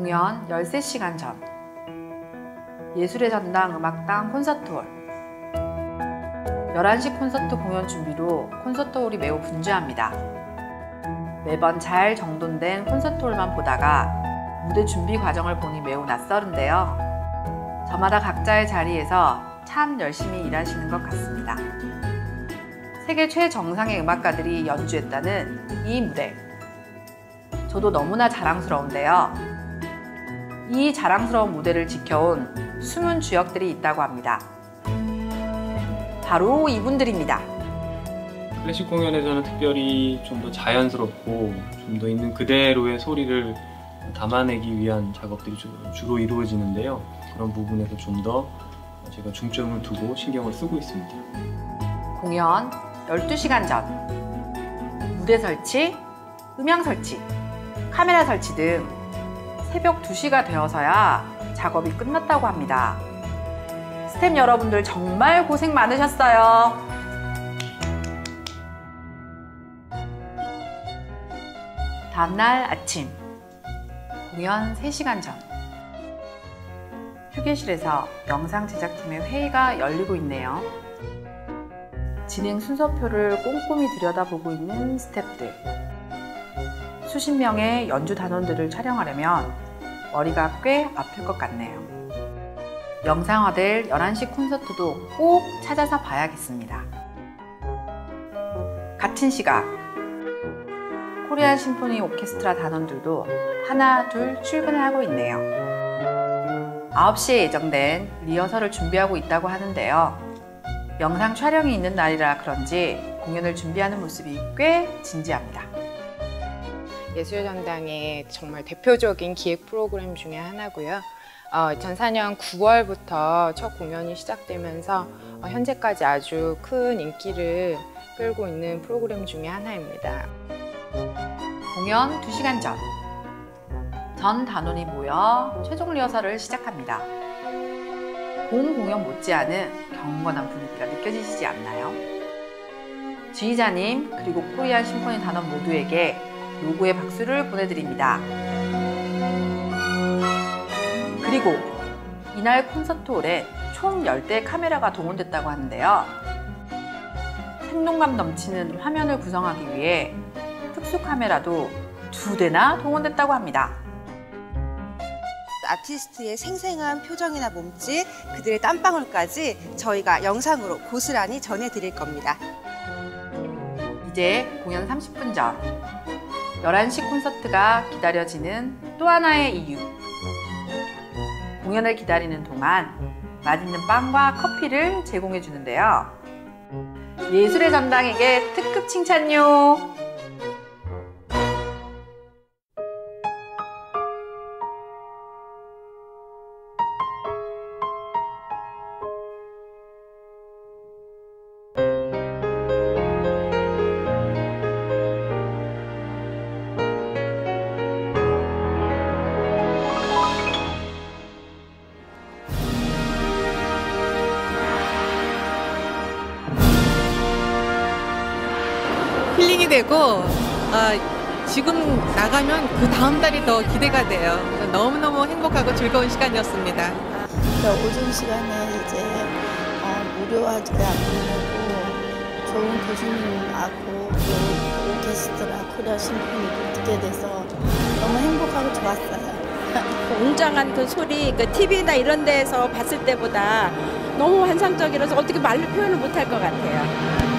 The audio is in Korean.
공연 13시간 전 예술의 전당 음악당 콘서트홀 11시 콘서트 공연 준비로 콘서트홀이 매우 분주합니다. 매번 잘 정돈된 콘서트홀만 보다가 무대 준비 과정을 보니 매우 낯설은데요. 저마다 각자의 자리에서 참 열심히 일하시는 것 같습니다. 세계 최정상의 음악가들이 연주했다는 이 무대. 저도 너무나 자랑스러운데요. 이 자랑스러운 무대를 지켜온 숨은 주역들이 있다고 합니다. 바로 이분들입니다. 클래식 공연에서는 특별히 좀 더 자연스럽고 좀 더 있는 그대로의 소리를 담아내기 위한 작업들이 주- 주로 이루어지는데요. 그런 부분에서 좀 더 제가 중점을 두고 신경을 쓰고 있습니다. 공연 12시간 전 무대 설치, 음향 설치, 카메라 설치 등 새벽 2시가 되어서야 작업이 끝났다고 합니다. 스탭 여러분들 정말 고생 많으셨어요. 다음날 아침 공연 3시간 전 휴게실에서 영상 제작팀의 회의가 열리고 있네요. 진행 순서표를 꼼꼼히 들여다보고 있는 스탭들. 수십 명의 연주 단원들을 촬영하려면 머리가 꽤 아플 것 같네요. 영상화될 11시 콘서트도 꼭 찾아서 봐야겠습니다. 같은 시각, 코리안 심포니 오케스트라 단원들도 하나, 둘 출근을 하고 있네요. 9시에 예정된 리허설을 준비하고 있다고 하는데요. 영상 촬영이 있는 날이라 그런지 공연을 준비하는 모습이 꽤 진지합니다. 예술 전당의 정말 대표적인 기획 프로그램 중에 하나고요. 어, 2004년 9월부터 첫 공연이 시작되면서 어, 현재까지 아주 큰 인기를 끌고 있는 프로그램 중에 하나입니다. 공연 2시간 전. 전 단원이 모여 최종 리허설을 시작합니다. 본 공연 못지않은 경건한 분위기가 느껴지시지 않나요? 지휘자님 그리고 코리안 심포니 단원 모두에게 요구의 박수를 보내드립니다. 그리고 이날 콘서트홀에 총 10대의 카메라가 동원됐다고 하는데요. 생동감 넘치는 화면을 구성하기 위해 특수 카메라도 두 대나 동원됐다고 합니다. 아티스트의 생생한 표정이나 몸짓, 그들의 땀방울까지 저희가 영상으로 고스란히 전해드릴 겁니다. 이제 공연 30분 전 11시 콘서트가 기다려지는 또 하나의 이유. 공연을 기다리는 동안 맛있는 빵과 커피를 제공해 주는데요. 예술의 전당에게 특급 칭찬요 힐링이 되고 어, 지금 나가면 그 다음 달이 더 기대가 돼요. 너무너무 행복하고 즐거운 시간이었습니다. 그러니까 오전 시간에 이제 어, 무료하지도 않고 좋은 교수님하고 또 오케스트라 코리아 심포니를 듣게 돼서 너무 행복하고 좋았어요. 웅장한 그 소리, 그 TV나 이런 데서 봤을 때보다 너무 환상적이라서 어떻게 말로 표현을 못할 것 같아요.